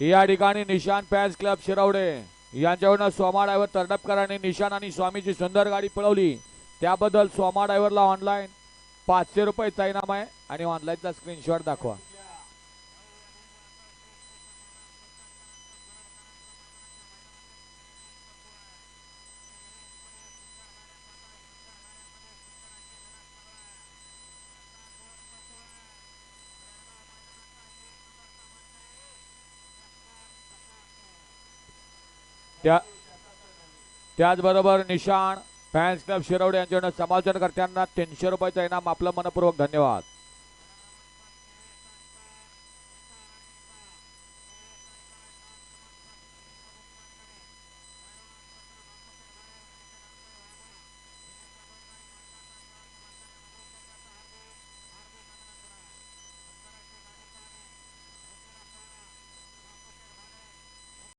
या ठिकाणी निशान पॅन्स क्लब शिरवडे यांच्याकडनं सोमा ड्रायव्हर तरडपकरांनी निशान आणि स्वामीची सुंदर गाडी पळवली. त्याबद्दल सोमा ड्रायव्हरला ऑनलाईन पाचशे रुपयेचा इनाम आहे आणि ऑनलाईनचा स्क्रीनशॉट दाखवा. त्या त्याचबरोबर निशाण फॅन्स क्लब शिरवडे यांच्याकडून समालोचनकर्त्यांना तीनशे रुपयाचा इनाम आपलं मनपूर्वक धन्यवाद.